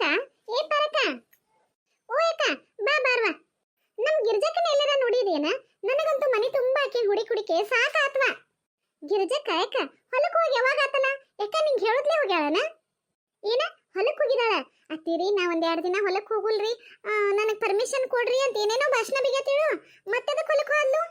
ಪರಕ ಏ ಪರಕ ಓ ಅಕ್ಕ, ಬಾ ಬಾರ್ವಾ ನಮ್ ಗಿರ್ಜಕ್ಕನ ಎಲ್ಲರ ನೋಡಿದೇನ ನನಗಂತೂ ಮನೆ ತುಂಬಾ ಆಕಿ ಹುಡಿ ಕುಡಿಕೆ ಸಾಕಾತ್ವ. ಗಿರ್ಜಕ್ಕ ಯಾಕ ಹೊಲಕ್ಕೆ ಹೋಗಿ ಯಾವಾಗ ಆತನ? ಯಾಕ ನಿಂಗೆ ಹೇಳುದ್ಲೇ ಹೋಗ್ಯಾಳನ? ಏನ ಹೊಲಕ್ಕೆ ಹೋಗಿದಾಳ ಅತ್ತೀರಿ ನಾ ಒಂದೆರಡು ದಿನ ಹೊಲಕ್ಕೆ ಹೋಗುಲ್ರಿ. ನನಗೆ ಪರ್ಮಿಷನ್ ಕೊಡ್ರಿ ಅಂತ ಏನೇನೋ ಭಾಷಣ ಬಿಗತಿಳು ಮತ್ತದಕ್ಕೆ ಹೊಲಕ್ಕೆ ಹೋದ್ಲು?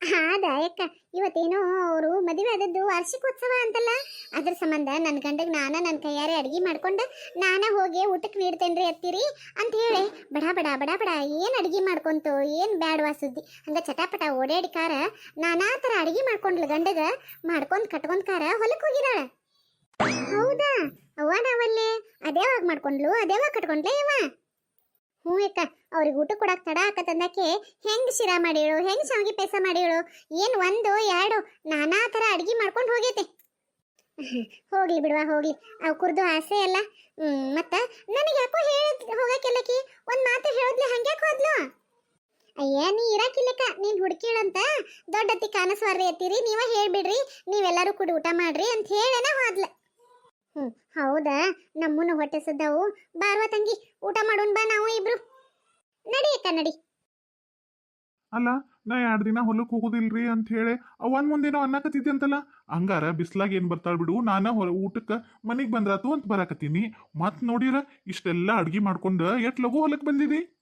ಹಾದ ಅಕ್ಕ ಇವತ್ತೇನೋ ಅವರು ಮದುವೆ ಆದದ್ದು ವಾರ್ಷಿಕೋತ್ಸವ ಅಂತಲ್ಲ? ಅದ್ರ ಸಂಬಂಧ ನನ್ನ ಗಂಡಗೆ ನಾನ ನನ್ನ ಕೈಯಾರೆ ಅಡ್ಗೆ ಮಾಡ್ಕೊಂಡು ನಾನ ಹೋಗಿ ಊಟಕ್ಕೆ ನೀಡ್ತೇನ್ರಿ ಅತ್ತಿರಿ ಅಂತ ಹೇಳಿ ಬಡ ಬಡ ಬಡ ಬಡ ಏನು ಅಡ್ಗೆ ಮಾಡ್ಕೊಂತು, ಏನು ಬ್ಯಾಡ್ವಾ ಸುದ್ದಿ? ಹಂಗೆ ಚಟಾಪಟ ಓಡಾಡಿ ಕಾರ ನಾನಾ ಥರ ಅಡ್ಗೆ ಮಾಡ್ಕೊಂಡ್ಲು ಗಂಡಗ ಮಾಡ್ಕೊಂಡು ಕಟ್ಕೊಂಡು ಕಾರ ಹೊಲಕ್ಕೆ ಹೋಗಿದಾಳೆ. ಹೌದಾ? ಅವ್ವ ನಾವಲ್ಲೇ? ಅದೇವಾಗ ಮಾಡ್ಕೊಂಡ್ಲು? ಅದೇವಾಗ ಕಟ್ಕೊಂಡ್ಲೇ ಇವ? ಹ್ಞೂ ಅಕ್ಕ, ಅವ್ರಿಗೆ ಊಟ ಕೊಡಕ್ಕೆ ತಡ ಆಕತ್ತಂದಕ್ಕೆ ಹೆಂಗೆ ಶಿರಾ ಮಾಡಿಳು, ಹೆಂಗೆ ಶಾವಿಗೆ ಪಾಯಸ ಮಾಡಿಳು? ಏನು ಒಂದು, ಎರಡು, ನಾನಾ ಥರ ಅಡ್ಗೆ ಮಾಡ್ಕೊಂಡು ಹೋಗೈತೆ. ಹೋಗ್ಲಿ ಬಿಡುವ, ಹೋಗ್ಲಿ. ಅವ್ ಕುರ್ದು ಆಸೆ ಅಲ್ಲ. ಮತ್ತು ನನಗೆ ಯಾಕೋ ಹೇಳ ಹೋಗಕ್ಕೆಲ್ಲಕಿ ಒಂದು ಮಾತು ಹೇಳಿದ್ಲೆ, ಹಂಗ್ಯಾಕ್ ಹೋದ್ಲು? ಅಯ್ಯ, ನೀ ಇರಾಕಿಲ್ಲಕ್ಕ, ನೀನು ಹುಡುಕಿಳಂತ. ದೊಡ್ಡತ್ತಿ ಕಾನಸ್ವಾರ್ರಿ ಎತ್ತೀರಿ ನೀವ ಹೇಳ್ಬಿಡ್ರಿ, ನೀವೆಲ್ಲರೂ ಕೂಡಿ ಊಟ ಮಾಡ್ರಿ ಅಂತ ಹೇಳೇನ ಹೋದ್ಲ. ಹ್ಮ್, ಹೌದಾ? ನಮ್ಮನ್ನು ಹೊಟ್ಟೆ ಸದ್ದಾವು ಬಾರ್ವಾ ತಂಗಿ, ಊಟ ಮಾಡೋಣ ಬಾ ನಾವು ಇಬ್ರು. ನಡಿ ಅಕ್ಕ, ನಡಿ. ಅಲ್ಲ, ನಾ ಎರಡು ದಿನ ಹೊಲಕ್ಕೆ ಹೋಗೋದಿಲ್ರಿ ಅಂತ ಹೇಳಿ ಅವನ್ ಮುಂದೇನೋ ಅನ್ನಕತ್ತಿದ್ದೆ ಅಂತಲ್ಲ? ಹಂಗಾರ ಬಿಸ್ಲಾಗ ಏನ್ ಬರ್ತಾಳ ಬಿಡು, ನಾನ ಊಟಕ್ಕೆ ಮನೆಗೆ ಬಂದ್ರಾತು ಅಂತ ಬರಾಕತ್ತೀನಿ. ಮತ್ ನೋಡಿರ, ಇಷ್ಟೆಲ್ಲ ಅಡ್ಗಿ ಮಾಡ್ಕೊಂಡು ಎಟ್ ಲಘು ಹೊಲಕ್ಕೆ ಬಂದಿದಿ? ಹ್ಞೂ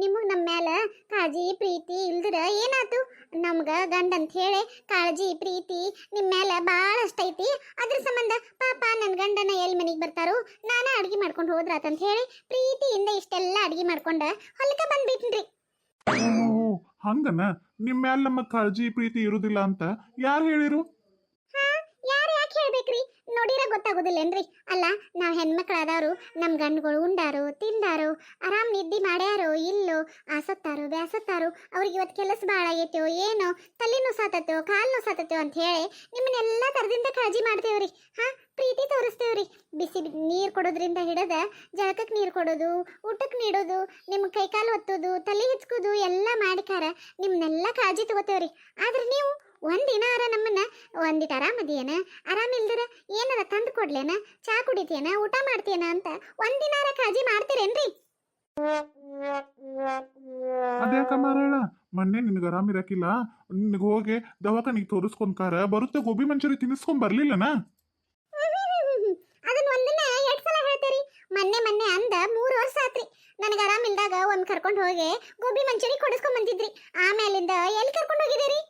ನಿಮಗ್ ನಮ್ಮ ಮ್ಯಾಲ ಕಾಳಜಿ ಪ್ರೀತಿ ಇಲ್ದಿರ ಏನಾಯ್ತು ನಮ್ಗೆ ಗಂಡ ಅಂತ ಹೇಳಿ ಕಾಳಜಿ ಪ್ರೀತಿ ನಿಮ್ಮ ಮ್ಯಾಲ ಭಾಳ ಐತಿ. ಅದ್ರ ಸಂಬಂಧ ಪಾಪ ನನ್ನ ಗಂಡನ ಎಲ್ಲಿ ಮನೆಗೆ ಬರ್ತಾರೋ ನಾನು ಅಡುಗೆ ಮಾಡ್ಕೊಂಡು ಹೋದ್ರಾತಂತ ಹೇಳಿ ಪ್ರೀತಿಯಿಂದ ಇಷ್ಟೆಲ್ಲ ಅಡುಗೆ ಮಾಡ್ಕೊಂಡ ಹೊಲಕ್ಕೆ ಬಂದ್ಬಿಟ್ನ್ರಿ. ಹಂಗನ? ನಿಮ್ಮ ಮ್ಯಾಲ ನಮ್ಮ ಕಾಳಜಿ ಪ್ರೀತಿ ಇರುದಿಲ್ಲ ಅಂತ ಯಾರು ಹೇಳಿರು? ಹಾ ಯಾರು ಯಾಕೆ ಹೇಳ್ಬೇಕ್ರಿ? ನೋಡಿರ ಗೊತ್ತಾಗೋದಿಲ್ಲೇನ್ರಿ ಅಲ್ಲ, ನಾವ್ ಹೆಣ್ಮಕ್ಳಾದವರು ನಮ್ಮ ಗಂಡುಗಳು ಉಂಡಾರು, ತಿಂದಾರು, ಆರಾಮ್ ನಿದ್ದೆ ಮಾಡ್ಯಾರೋ, ಇಲ್ಲೋ, ಆಸತ್ತಾರೋ, ಬ್ಯಾಸತ್ತಾರೋ, ಅವ್ರಿಗೆ ಇವತ್ತು ಕೆಲಸ ಭಾಳ ಆಗೈತೋ, ಏನೋ ತಲೆ ಸಾತತ್ತೋ ಕಾಲು ಸಾತತ್ತೋ ಅಂತ ಹೇಳಿ ನಿಮ್ಮನ್ನೆಲ್ಲ ತರದಿಂದ ಕಾಳಜಿ ಮಾಡ್ತೇವ್ರಿ. ಹಾಂ, ಪ್ರೀತಿ ತೋರಿಸ್ತೇವ್ರಿ. ಬಿಸಿ ನೀರು ಕೊಡೋದ್ರಿಂದ ಹಿಡದ ಜಳಕಕ್ಕೆ ನೀರು ಕೊಡೋದು ಊಟಕ್ಕೆ ನೀಡೋದು ನಿಮ್ಮ ಕೈಕಾಲು ಒತ್ತೋದು, ತಲೆ ಹಿಚ್ಕೋದು, ಎಲ್ಲ ಮಾಡಿಕಾರ ನಿಮ್ಮನ್ನೆಲ್ಲ ಕಾಳಜಿ ತಗೋತೇವ್ರಿ ಆದ್ರೆ ನೀವು ಒಂದಿನಾರ ನಮ್ಮನ್ನ ಒಂದಿಟ್ಟು ಆರಾಮದಿಯೇನ? ಇಲ್ದರ ಏನಾರ ತಂದು ಕೊಡ್ಲೇನ? ಚಾ ಕುಡಿತೇನ? ಊಟ ಮಾಡ್ತೀಯನ ಅಂತ ಒಂದಿನಾರ ಕಾಜಿ ಮಾಡ್ತೀರೇನ್ರಿ? ಅದ್ಯಾಕ ಮಾರಾಯಣ ಮೊನ್ನೆ ನಿನಗೆ ಆರಾಮ್ ಇರಕಿಲ್ಲ? ನಿನಗೆ ಹೋಗಿ ದವಾಖಾನಿಗೆ ತೋರಿಸ್ಕೊಂಡ್ಕಾರ ಬರುತ್ತೆ ಗೋಬಿ ಮಂಚೂರಿ ತಿನ್ನಿಸ್ಕೊಂಡ್ ಬರ್ಲಿಲ್ಲನಾ? ಅದನ್ನ ಒಂದಿನ ಎರಡ್ ಸಲ ಹೇಳ್ತೀರಿ. ಮೊನ್ನೆ ಮೊನ್ನೆ ಅಂದ ಮೂರು ವರ್ಷ ಆತ್ರಿ. ನನಗೆ ಆರಾಮಿಲ್ದಾಗ ಒಂದ್ ಕರ್ಕೊಂಡು ಹೋಗಿ ಗೋಬಿ ಮಂಚೂರಿ ಕೊಡಿಸ್ಕೊಂಡ್ ಬಂದಿದ್ರಿ. ಆಮೇಲಿಂದ ಎಲ್ಲಿ ಕರ್ಕೊಂಡು ಹೋಗಿದ್ದೀರಿ?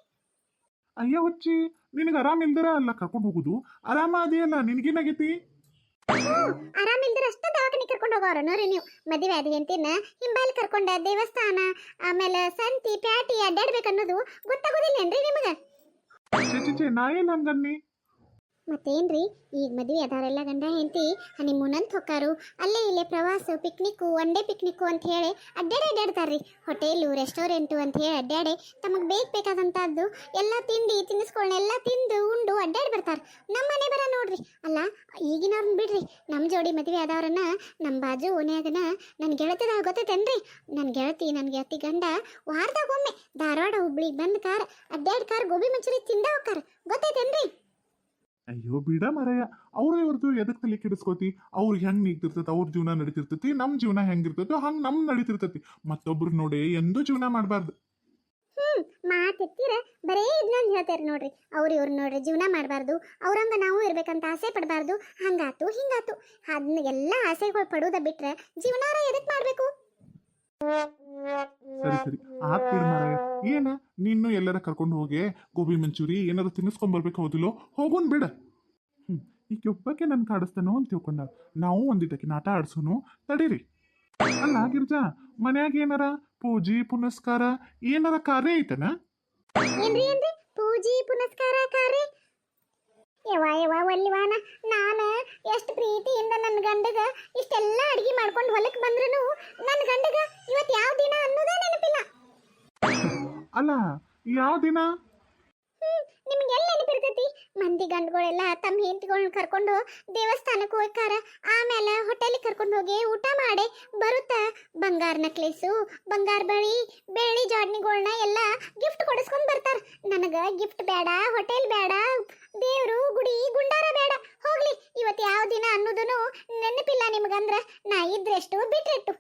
ಅಯ್ಯ ಹುಚ್ಚಿ ನಿನಗೆ ಆರಾಮ್ ಇಲ್ದಿರ ಅಲ್ಲ ಕರ್ಕೊಂಡು ಹೋಗುದು. ಆರಾಮ ಅದೇಯಲ್ಲ ನಿನಗೇನಾಗೈತಿ ಆರಾಮಿಲ್ದಿರ ಅಷ್ಟ ದವಾಖಾನೆ ಕರ್ಕೊಂಡು ಹೋಗೋರು. ನೋಡ್ರಿ ನೀವು ಮದುವೆ ಆದಿ ಅಂತಿನ ಹಿಂಬಾಲ್ ಕರ್ಕೊಂಡ ದೇವಸ್ಥಾನ ಆಮೇಲೆ ಸಂತಿ ಪ್ಯಾಟಿ ಅಡ್ಡಾಡ್ಬೇಕನ್ನೋದು ಗೊತ್ತಾಗೋದಿಲ್ಲೇನ್ರಿ ನಿಮಗೆ? ಚೆ ಚೆ ಚೆ ನಾ ಏನ್ ಹಂಗನ್ನಿ? ಮತ್ತೇನ್ರಿ? ಈಗ ಮದುವೆ ಅದಾರೆಲ್ಲ ಗಂಡ ಹೆಂಡತಿ ಹನಿಮೂನ್ ಅಂತ ಹೊಕ್ಕಾರು. ಅಲ್ಲೇ ಇಲ್ಲೇ ಪ್ರವಾಸ ಪಿಕ್ನಿಕ್ಕು ಒನ್ ಡೇ ಪಿಕ್ನಿಕ್ಕು ಅಂತ ಹೇಳಿ ಅಡ್ಡಾಡಿ ಅಡ್ಡಾಡ್ತಾರ್ರಿ ಹೋಟೆಲು ರೆಸ್ಟೋರೆಂಟು ಅಂತ ಹೇಳಿ ಅಡ್ಡಾಡಿ ತಮಗೆ ಬೇಕು ಬೇಕಾದಂಥದ್ದು ಎಲ್ಲ ತಿಂಡಿ ತಿನ್ನಿಸ್ಕೊಳ್ಳೆಲ್ಲ ತಿಂದು, ಉಂಡು ಅಡ್ಡಾಡಿ ಬರ್ತಾರೆ. ನಮ್ಮ ಮನೆ ಬರ ನೋಡ್ರಿ. ಅಲ್ಲ ಈಗಿನವ್ರನ್ನ ಬಿಡ್ರಿ. ನಮ್ಮ ಜೋಡಿ ಮದುವೆ ಆದವ್ರನ್ನ ನಮ್ಮ ಬಾಜು ಓನ್ಯಾಗನ ನನ್ನ ಗೆಳತಿದಾಗ ಗೊತ್ತೈತೇನ್ರಿ? ನನ್ನ ಗೆಳತಿ ನನ್ನ ಗೆಳತಿ ಗಂಡ ವಾರದಾಗ ಒಮ್ಮೆ ಧಾರವಾಡ ಹುಬ್ಳಿಗೆ ಬಂದ್ ಕಾರ್ ಅಡ್ಡಾಡ್ ಕಾರ್, ಗೋಬಿ ಮಂಚೂರಿ ತಿಂದ ಹೋಗ್ತಾರ ಗೊತ್ತೈತೇನ್ರಿ? ಅಯ್ಯೋ, ಬಿಡ ಮರಯ್ಯ ಅವ್ರ ಇವ್ರದ್ದು ಎದಕ್ಕೆ ತಲೆ ಕೆಡಿಸ್ಕೋತಿ? ಅವ್ರಿಗೆ ಹೆಂಗ್ ನೀಗ್ತಿರ್ತೈತಿ ಅವ್ರ ಜೀವನ ನಡೀತಿರ್ತೈತಿ? ನಮ್ ಜೀವನ ಹೆಂಗಿರ್ತೈತಿ? ಹಂಗ್ ನಮ್ ನಡೀತಿರ್ತೈತಿ. ಮತ್ತೊಬ್ರು ನೋಡಿ ಎಂದು ಜೀವನ ಮಾಡಬಾರ್ದು. ಹ್ಮ್ ಮಾತೆತ್ತಿರ ಬರೇ ಇದನ್ನೊಂದು ಹೇಳ್ತಾರೆ ನೋಡ್ರಿ. ಅವ್ರು ಇವ್ರು ನೋಡ್ರಿ ಜೀವನ ಮಾಡಬಾರ್ದು. ಅವ್ರಂಗ ನಾವು ಇರ್ಬೇಕಂತ ಆಸೆ ಪಡಬಾರ್ದು. ಹಂಗಾತು, ಹಿಂಗಾತು. ಅದನ್ನ ಎಲ್ಲ ಆಸೆಗಳು ಪಡೋದ ಬಿಟ್ರೆ ಜೀವನಾರ ಎದಕ್ ಮಾಡ್ಬೇಕು? ಸರಿ ಸರಿ. ಬಿಡ್ ಮಾರಾಯ ಏನ? ನೀನು ಎಲ್ಲರ ಕರ್ಕೊಂಡು ಹೋಗಿ ಗೋಬಿ ಮಂಚೂರಿ ಏನಾದ್ರು ತಿನ್ನಿಸ್ಕೊಂಡ್ ಬರ್ಬೇಕು ಹೌದಿಲ್ಲೋ? ಹೋಗೋನ್ ಬಿಡ. ಈ ಕೆಬ್ಬಕ್ಕೆ ಒಬ್ಬಕ್ಕೆ ನನ್ ಕಾಡಿಸ್ತಾನೋ ಅಂತ ತಿಳ್ಕೊಂಡ. ನಾವು ಒಂದಿದ್ದಕ್ಕೆ ನಾಟ ಆಡ್ಸೋನು ತಡೀರಿ. ಅಲ್ಲ, ಗಿರ್ಜಾ, ಮನ್ಯಾಗ ಏನಾರ ಪೂಜಿ, ಪುನಸ್ಕಾರ ಏನಾರ ಕಾರ್ಯ ಐತನ? ಪೂಜಿ, ಪುನಸ್ಕಾರ, ಕಾರ್ಯ? ಯವ ಯವ ಒಲ್ಲಿವಾನ ನಾನು ಎಷ್ಟು ಪ್ರೀತಿಯಿಂದ ನನ್ನ ಗಂಡಗ ಇಷ್ಟೆಲ್ಲ ಅಡಿಗೆ ಮಾಡ್ಕೊಂಡು ಹೊಲಕ್ಕೆ ಬಂದ್ರೂ ನನ್ನ ಗಂಡಗ ಇವತ್ತು ಯಾವ ದಿನ ಅನ್ನೋದೇ ನೆನಪಿಲ್ಲ. ಅಲ್ಲ ಯಾವ ದಿನ? ನಿಮಗೆಲ್ಲ ನಿಮ್ಗೆ ಎಲ್ಲಿ ನೆನಪಿರ್ತೈತಿ ಮಂದಿ ಗಂಡುಗಳೆಲ್ಲ ತಮ್ಮ ಹೆಂಡತಿಗಳನ್ನ ಕರ್ಕೊಂಡು ದೇವಸ್ಥಾನಕ್ಕೆ ಹೋಗ್ತಾರ. ಆಮೇಲೆ ಹೋಟೆಲಿಗೆ ಕರ್ಕೊಂಡು ಹೋಗಿ ಊಟ ಮಾಡಿ ಬರುತ್ತ? ಬಂಗಾರ ನಕ್ಲೇಸು ಬಂಗಾರ ಬಳಿ ಬೆಳ್ಳಿ ಜಾಡ್ನಿಗಳನ್ನ ಎಲ್ಲ ಗಿಫ್ಟ್ ಕೊಡಿಸ್ಕೊಂಡು ಬರ್ತಾರ. ನನಗೆ ಗಿಫ್ಟ್ ಬೇಡ ಹೋಟೆಲ್ ಬೇಡ, ದೇವರು, ಗುಡಿ, ಗುಂಡಾರ ಬೇಡ. ಹೋಗ್ಲಿ, ಇವತ್ತು ಯಾವ ದಿನ ಅನ್ನೋದನ್ನು ನೆನಪಿಲ್ಲ ನಿಮ್ಗಂದ್ರ, ನಾ ಇದ್ರೆಷ್ಟು ಬಿಟ್ಟಿಟ್ಟು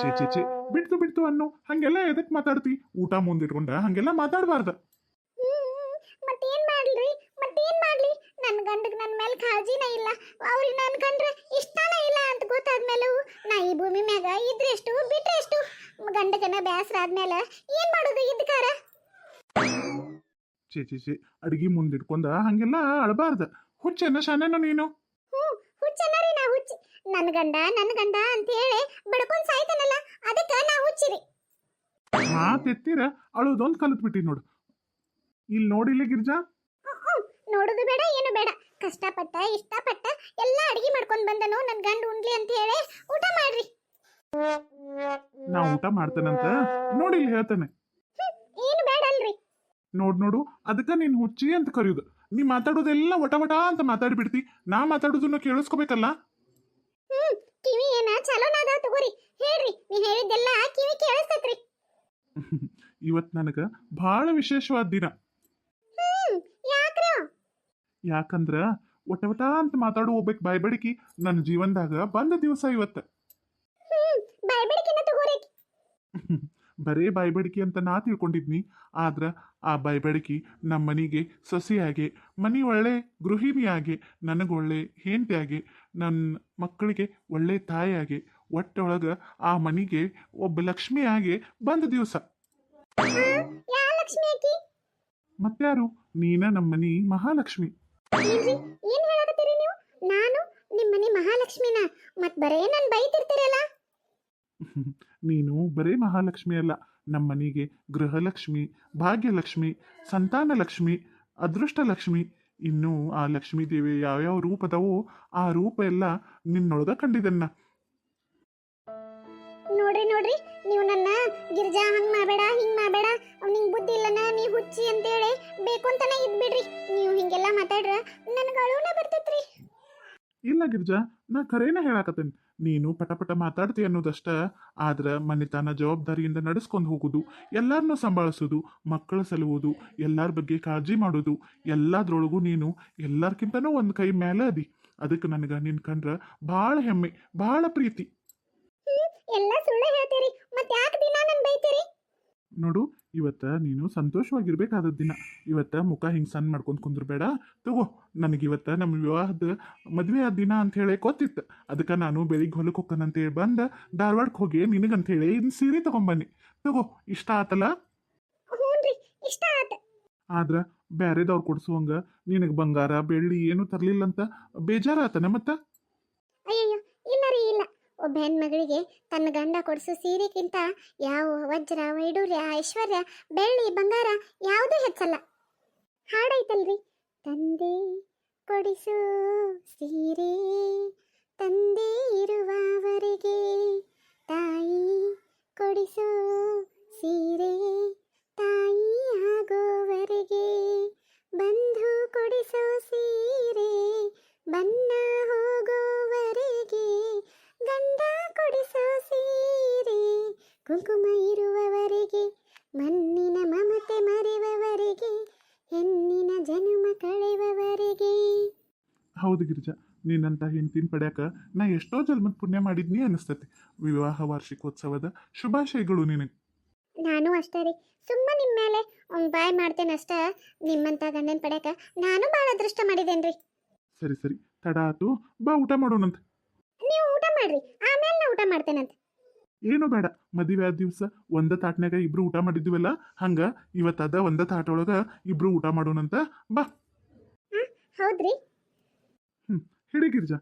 ಚಿ ಚಿ ಚಿ ಬಿಡ್ತು ಬಿಡ್ತು ಅನ್ನು. ಹಂಗೆಲ್ಲ ಎದಕ್ ಮಾತಾಡ್ತಿ? ಊಟ ಮುಂದಿಟ್ಕೊಂಡ, ಹಂಗೆಲ್ಲ ಮಾತಾಡಬಾರ್ದ. ಮತ್ತೇನ್ ಮಾಡ್ಲಿ? ಮತ್ತೇನ್ ಮಾಡ್ಲಿ? ನನ್ನ ಗಂಡಗ್ ನನ್ನ ಮೇಲೆ ಕಾಳಜಿನ ಇಲ್ಲ. ಅವ್ರಿಗೆ ನನ್ನ ಕಂಡ್ರೆ ಇಷ್ಟನೇ ಇಲ್ಲ ಅಂತ ಗೊತ್ತಾದ್ಮೇಲೆ ನಾ ಈ ಭೂಮಿ ಮ್ಯಾಗ ಇದ್ರೆಷ್ಟು ಬಿಟ್ರೆಷ್ಟು ಗಂಡಗನ ಬ್ಯಾಸರ ಆದ್ಮೇಲೆ ಏನ್ ಮಾಡೋದು ಇದ್ಕಾರ? ಚೇ ಚಿ ಚೇ ಅಡ್ಗಿ ಮುಂದಿಟ್ಕೊಂಡ ಹಂಗೆಲ್ಲ ಅಳಬಾರ್ದ. ಹುಚ್ಚನ ಶಾನೇನು ನೀನು? ಹ್ಞೂ ಹುಚ್ಚನರಿ ನಾ ಹುಚ್ಚಿ. ನನ್ನ ಗಂಡ ನನ್ನ ಗಂಡ ಅಂತ ಹೇಳಿ ಬಡ್ಕೊಂಡ್ ಸಾಯ್ತಾನಲ್ಲ ಅದಕ್ಕೆ ನಾ ಹುಚ್ಚಿರಿ ಮಾತೆತ್ತೀರ ಅಳೋದೊಂದು ಕಲಿತ್ಬಿಟ್ಟಿ ನೋಡು. ಇಲ್ಲಿ ನೋಡಿಲ್ಲ ಗಿರ್ಜಾ? ನೋಡೋದು ಬೇಡ ಏನು ಬೇಡ. ಕಷ್ಟಪಟ್ಟ ಇಷ್ಟಪಟ್ಟ ಎಲ್ಲ ಅಡಿಗೆ ಮಾಡ್ಕೊಂಡು ಬಂದನು ನನ್ ಗಂಡ ಉಣ್ಲಿ ಅಂತ ಹೇಳಿ ಊಟ ಮಾಡ್ರಿ. ನಾ ಊಟ ಮಾಡ್ತೇನಂತ ನೋಡಿಲ್ಲ ಹೇಳ್ತಾನೆ. ಏನು ಬೇಡ ಅಲ್ರಿ. ನೋಡ್ ನೋಡು ಅದಕ್ಕ ನೀನ್ ಹುಚ್ಚಿ ಅಂತ ಕರೆಯುದು. ನೀ ಮಾತಾಡೋದೆಲ್ಲ ವಟ ವಟ ಅಂತ ಮಾತಾಡ್ಬಿಡ್ತಿ. ನಾ ಮಾತಾಡೋದನ್ನ ಕೇಳಿಸ್ಕೋಬೇಕಲ್ಲ? ಹ್ಮ್ ಕಿವಿ ಏನ ಚಲೋನಾದ ತಗೋರಿ. ಹೇಳ್ರಿ ನೀ ಹೇಳಿದ್ದೆಲ್ಲ ಕಿವಿ ಕೇಳಿಸ್ತೈತ್ರಿ. ಇವತ್ ನನಗ ಬಹಳ ವಿಶೇಷವಾದ ದಿನ. ಯಾಕಂದ್ರ ಒಟ ಒಟ ಅಂತ ಮಾತಾಡೋ ಒಬ್ಬಕ್ ಬಾಯ್ಬಡಿಕಿ ನನ್ನ ಜೀವನದಾಗ ಬಂದ ದಿವಸ ಇವತ್ತ. ಬರೇ ಬಾಯ್ಬಡಿಕೆ ಅಂತ ನಾ ತಿಳ್ಕೊಂಡಿದ್ನಿ ಆದ್ರ ಆ ಬಾಯ್ಬಡಿಕಿ ನಮ್ಮ ಮನಿಗೆ ಸೊಸೆಯಾಗೆ ಮನಿ ಒಳ್ಳೆ ಗೃಹಿಣಿಯಾಗೆ ನನಗೊಳ್ಳೆ ಹೆಂಡತಿಯಾಗೆ ನನ್ನ ಮಕ್ಕಳಿಗೆ ಒಳ್ಳೆ ತಾಯಿಯಾಗೆ ಒಟ್ಟೊಳಗ ಆ ಮನಿಗೆ ಒಬ್ಬ ಲಕ್ಷ್ಮಿಯಾಗೆ ಬಂದ ದಿವಸ. ಮತ್ತಾರು ಲಕ್ಷ್ಮಿ ನಮ್ಮ ಮನೆ ನೀನ ನಮ್ಮನಿ ಮಹಾಲಕ್ಷ್ಮಿ. ಏನ್ರಿ? ಏನ್ ಹೇಳಕತ್ತೀರಿ ನೀವು? ನಾನು ನಿಮ್ಮನೆ ಮಹಾಲಕ್ಷ್ಮಿನ, ಮತ್ ಬರೇ ನನ್ ಬೈತಿರ್ತೀರಲ್ಲ? ನೀನು ಬರೇ ಮಹಾಲಕ್ಷ್ಮಿ ಅಲ್ಲ ನಮ್ಮ ಮನೆಗೆ ಗೃಹಲಕ್ಷ್ಮಿ, ಭಾಗ್ಯಲಕ್ಷ್ಮಿ ಅದೃಷ್ಟ ಲಕ್ಷ್ಮಿ ಇನ್ನು ಆ ಲಕ್ಷ್ಮೀ ದೇವಿ ಯಾವ್ಯಾವ ರೂಪದವೋ ಆ ರೂಪ ಎಲ್ಲ ನಿನ್ನೊಳಗ ಕಂಡಿದ್ದನ್ನ ನೋಡ್ರಿ ನೋಡ್ರಿ. ನೀವು ನನ್ನ ಗಿರ್ಜಾ ಹಂಗ್ ಮಾಡಬೇಡ, ಹಿಂಗ್ ಮಾಡಬೇಡ. ನಿಂಗ್ ಬುದ್ಧಿ ಇಲ್ಲನ, ನೀ ಹುಚ್ಚಿ ಅಂತೇಳಿ ಬೇಕು ಅಂತಾನೆ ಇದ್ ಬಿಡ್ರಿ ನೀವು ಹಿಂಗೆಲ್ಲ ಮಾತಾಡ್ರ ನನ್ಗೆ ಅಳುನ ಬರ್ತೈತ್ರಿ. ಇಲ್ಲ ಗಿರ್ಜಾ, ನಾ ಖರೇನ ಹೇಳಾಕತ್ತೀನಿ. ನೀನು ಪಟ ಪಟ ಮಾತಾಡ್ತಿ ಅನ್ನೋದಷ್ಟ, ಆದ್ರ ಮನೆತನ ಜವಾಬ್ದಾರಿಯಿಂದ ನಡೆಸ್ಕೊಂಡು ಹೋಗುದು ಎಲ್ಲಾರನ್ನೂ ಸಂಭಾಳಿಸೋದು, ಮಕ್ಕಳ ಸಲುವುದು, ಎಲ್ಲಾರ ಬಗ್ಗೆ ಕಾಳಜಿ ಮಾಡೋದು, ಎಲ್ಲದ್ರೊಳಗೂ ನೀನು ಎಲ್ಲಾರ್ಕಿಂತನೂ ಒಂದು ಕೈ ಮೇಲೆ ಅದಿ. ಅದಕ್ಕೆ ನನಗೆ ನಿನ್ ಕಂಡ್ರ ಭಾಳ ಹೆಮ್ಮೆ, ಭಾಳ ಪ್ರೀತಿ. ಎಲ್ಲ ಸುಳ್ಳು ಹೇಳ್ತೀರಿ ಮತ್ತೆ ಯಾಕೆ ದಿನ ನನ್ ಬೈತೀರಿ? ನೋಡು ಇವತ್ತ ನೀನು ಸಂತೋಷವಾಗಿರ್ಬೇಕಾದ ದಿನ. ಇವತ್ತ ಮುಖ ಹಿಂಗೆ ಸಣ್ಣ ಮಾಡ್ಕೊಂಡು ಕುಂದ್ರಬೇಡ. ತಗೋ ನನಗೆ ಇವತ್ತ ನಮ್ಮ ವಿವಾಹದ ಮದುವೆ ಆದ ದಿನ ಅಂತ ಹೇಳಿ ಗೊತ್ತಿತ್ತು. ಅದಕ್ಕೆ ನಾನು ಬೆಳಿಗ್ಗೆ ಹೊಲಕ್ಕೆ ಹೋಗ್ತಾನಂತೇಳಿ ಬಂದ. ಧಾರವಾಡಕ್ಕೆ ಹೋಗಿ ನಿನಗಂತೇಳಿ ಇನ್ನು ಸೀರೆ ತಗೊಂಬನ್ನಿ. ತಗೋ ಇಷ್ಟ ಆತಲ್ಲ? ಇಷ್ಟ ಆತ. ಆದ್ರ ಬ್ಯಾರೆದವ್ರು ಕೊಡ್ಸುವಂಗ ನಿನಗೆ ಬಂಗಾರ ಬೆಳ್ಳಿ ಏನು ತರ್ಲಿಲ್ಲ ಅಂತ ಬೇಜಾರಾತನ ಮತ್ತ ಅಯ್ಯಯ್ಯೋ ಇಲ್ಲ ರೀ ಇಲ್ಲ ಒಬ್ಬ ಹೆಣ್ಮಗಳಿಗೆ ತನ್ನ ಗಂಡ ಕೊಡಿಸೋ ಸೀರೆಗಿಂತ ಯಾವ ವಜ್ರ, ವೈಡೂರ್ಯ, ಐಶ್ವರ್ಯ, ಬೆಳ್ಳಿ, ಬಂಗಾರ ಯಾವುದೂ ಹೆಚ್ಚಲ್ಲ. ಹಾಡೈತಲ್ರಿ. ತಂದೆ ಕೊಡಿಸು ಸೀರೆ ತಂದೆ ಇರುವವರಿಗೆ, ತಾಯಿ ಕೊಡಿಸು ಸೀರೆ ತಾಯಿ ಆಗೋವರೆಗೆ ಬಂಧು ಕೊಡಿಸೋ ಸೀರೆ ಹೌದು ಗಿರಿಜಾ ನೀನಂತ ಹೆಂಡ್ತಿನ ಪಡ್ಯಾಕ ನಾ ಎಷ್ಟೋ ಜನ್ಮದ ಪುಣ್ಯ ಮಾಡಿದ್ನಿ ಅನಿಸ್ತತಿ. ವಿವಾಹ ವಾರ್ಷಿಕೋತ್ಸವದ ಶುಭಾಶಯಗಳು ನಿನಗೆ. ನಾನು ಅಷ್ಟೇ ರೀ. ಸುಮ್ಮ ನಿಮ್ಮ ಮೇಲೆ ಒಂದು ಬಾಯ್ ಮಾಡ್ತೇನೆ ಅಷ್ಟ. ನಿಮ್ಮಂತ ಗಂಡನ ಪಡ್ಯಾಕ ನಾನು ಬಹಳ ಅದೃಷ್ಟ ಮಾಡಿದೇನ್ರಿ. ಸರಿ ಸರಿ. ತಡ ಆತು. ಬಾ ಊಟ ಮಾಡೋಣಂತ. ನೀವು ಊಟ ಮಾಡ್ರಿ. ಆಮೇಲೆ ನಾ ಊಟ ಮಾಡ್ತೇನಂತ. ಏನು ಬೇಡ. ಮದುವೆ ಆದ ದಿವಸ ಒಂದ ತಾಟ್ನಾಗ ಇಬ್ರು ಊಟ ಮಾಡಿದ್ವಲ್ಲ. ಹಂಗ ಇವತ್ತದ ಒಂದ ತಾಟೊಳಗ ಇಬ್ರು ಊಟ ಮಾಡೋಣಂತ. ಬಾ. ಹೌದ್ರಿ. ಹಿಡಿ ಗಿರ್ಜಾ